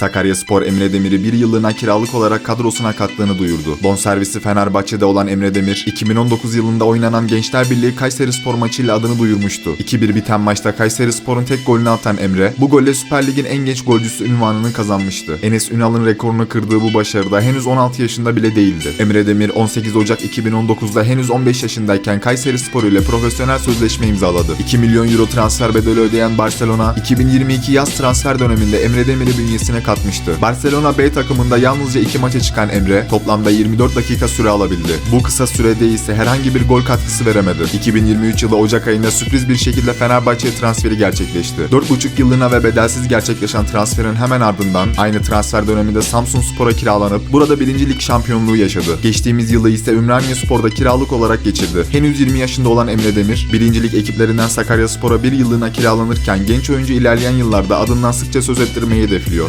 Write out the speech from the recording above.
Sakaryaspor Emre Demir'i bir yıllığına kiralık olarak kadrosuna kattığını duyurdu. Bonservisi Fenerbahçe'de olan Emre Demir, 2019 yılında oynanan Gençler Birliği Kayserispor maçıyla adını duyurmuştu. 2-1 biten maçta Kayserispor'un tek golünü atan Emre, bu golle Süper Lig'in en genç golcüsü ünvanını kazanmıştı. Enes Ünal'ın rekorunu kırdığı bu başarıda henüz 16 yaşında bile değildi. Emre Demir 18 Ocak 2019'da henüz 15 yaşındayken Kayserispor ile profesyonel sözleşme imzaladı. 2 milyon euro transfer bedeli ödeyen Barcelona, 2022 yaz transfer döneminde Emre Demir'i bünyesine katmıştı. Barcelona B takımında yalnızca 2 maça çıkan Emre, toplamda 24 dakika süre alabildi. Bu kısa sürede ise herhangi bir gol katkısı veremedi. 2023 yılı Ocak ayında sürpriz bir şekilde Fenerbahçe transferi gerçekleşti. 4,5 yıllığına ve bedelsiz gerçekleşen transferin hemen ardından aynı transfer döneminde Samsun Spor'a kiralanıp burada 1. Lig şampiyonluğu yaşadı. Geçtiğimiz yılı ise Ümraniye Spor'da kiralık olarak geçirdi. Henüz 20 yaşında olan Emre Demir, 1. Lig ekiplerinden Sakaryaspor'a bir yıllığına kiralanırken genç oyuncu ilerleyen yıllarda adından sıkça söz ettirmeyi hedefliyor.